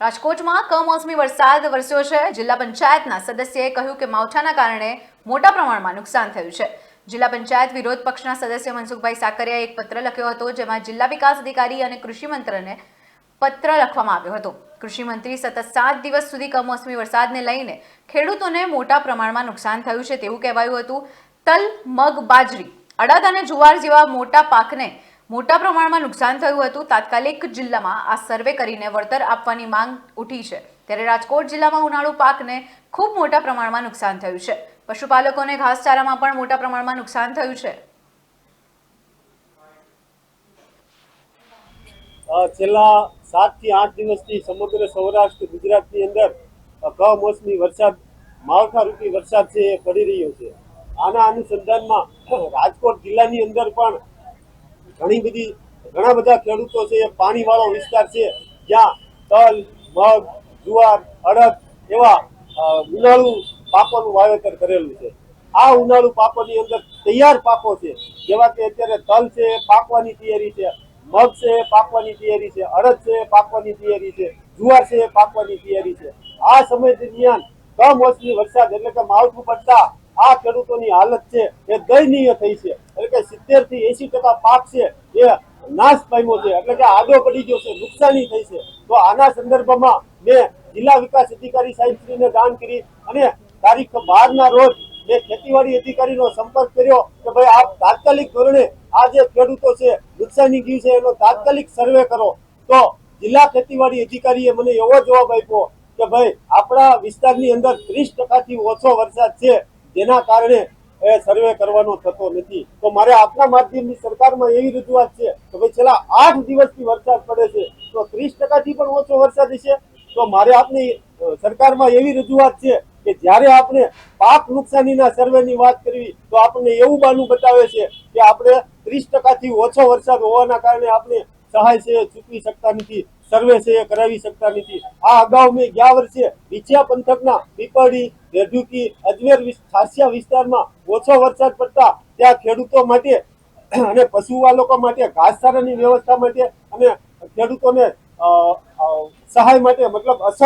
રાજકોટમાં કમોસમી વરસાદ વરસ્યો છે. જિલ્લા પંચાયતના સદસ્યએ કહ્યું કે માવઠાના કારણે મોટા પ્રમાણમાં નુકસાન થયું છે. જિલ્લા પંચાયત વિરોધ પક્ષના સદસ્ય મનસુખભાઈ સાકરિયાએ એક પત્ર લખ્યો હતો, જેમાં જિલ્લા વિકાસ અધિકારી અને કૃષિ મંત્રને પત્ર લખવામાં આવ્યો હતો. કૃષિ મંત્રી સતત સાત દિવસ સુધી કમોસમી વરસાદને લઈને ખેડૂતોને મોટા પ્રમાણમાં નુકસાન થયું છે તેવું કહેવાયું હતું. તલ, મગ, બાજરી, અડદ અને જુવાર જેવા મોટા પાકને મોટા પ્રમાણમાં નુકસાન થયું હતું. તાત્કાલિક જિલ્લામાં આ સર્વે કરીને વળતર આપવાની માંગ ઉઠી છે. ત્યારે રાજકોટ જિલ્લામાં ઉનાળુ પાકને ખૂબ મોટા પ્રમાણમાં નુકસાન થયું છે. પશુપાલકોને ઘાસચારામાં પણ મોટા પ્રમાણમાં નુકસાન થયું છે. છેલ્લા સાતથી આઠ દિવસથી સમગ્ર સૌરાષ્ટ્ર, ગુજરાતની અંદર કમોસમી વરસાદ, માવઠારૂપી વરસાદ છે એ પડી રહ્યો છે. આના અનુસંધાનમાં રાજકોટ જિલ્લાની અંદર પણ ઘણી બધી, ઘણા બધા ખેડૂતો છે, એ પાણીવાળો વિસ્તાર છે, જ્યાં તલ, મગ, જુવાર, અડદ એવા ઉનાળુ પાકોનું વાવેતર કરેલું છે. આ ઉનાળુ પાકોની અંદર તૈયાર પાકો છે, જેવા કે અત્યારે તલ છે પાકવાની તૈયારી છે, મગ છે પાકવાની તૈયારી છે, અડદ છે પાકવાની તૈયારી છે, જુવાર છે પાકવાની તૈયારી છે. આ સમય દરમિયાન કમોસમી વરસાદ એટલે કે માવઠું પડતા આ ખેડૂતોની હાલત છે એ દયનીય થઈ છે. કે સિત્તેરથી એસી ટકા પાક છે એ નાશ પામ્યો છે. એટલે કે આડો પડી ગયો છે, નુકસાની થઈ છે. તો આના સંદર્ભમાં મેં જિલ્લા વિકાસ અધિકારી સાહેબશ્રીને જાણ કરી અને તારીખ બાર ના રોજ મેં ખેતીવાડી અધિકારીનો સંપર્ક કર્યો કે ભાઈ આપ તાત્કાલિક ધોરણે આ જે ખેડૂતો છે, નુકસાની ગયું છે, એનો તાત્કાલિક સર્વે કરો. તો જિલ્લા ખેતીવાડી અધિકારીએ મને એવો જવાબ આપ્યો કે ભાઈ આપણા વિસ્તારની અંદર ત્રીસ ટકાથી ઓછો વરસાદ છે. જેના કારણે એ સર્વે કરવાનો થતો નથી. તો મારે આપના માધ્યમની સરકારમાં એવી રજૂઆત છે કે ભાઈ છેલ્લા આઠ દિવસથી વરસાદ પડે છે, તો ત્રીસ ટકાથી પણ ઓછો વરસાદ છે તો મારે આપની સરકારમાં એવી રજૂઆત છે કે જ્યારે આપણે પાક નુકસાનીના સર્વેની વાત કરવી, તો આપણને એવું બાનું બતાવે છે કે આપણે ત્રીસ ટકાથી ઓછો વરસાદ હોવાના કારણે આપણે સહાય છે, ચૂકવી શકતા નથી, સર્વે છે, કરાવી શકતા નથી. આ અગાઉ મેં ગયા વર્ષે વિછિયા પંથકના પીપળી રેઢુકી અજમેર ખાસિયા વિસ્તારમાં ઓછો વરસાદ પડતા ત્યાં ખેડૂતો માટે અને પશુપાલકો માટે ઘાસચારાની વ્યવસ્થા માટે અને ખેડૂતોને સહાય માટે મતલબ અસર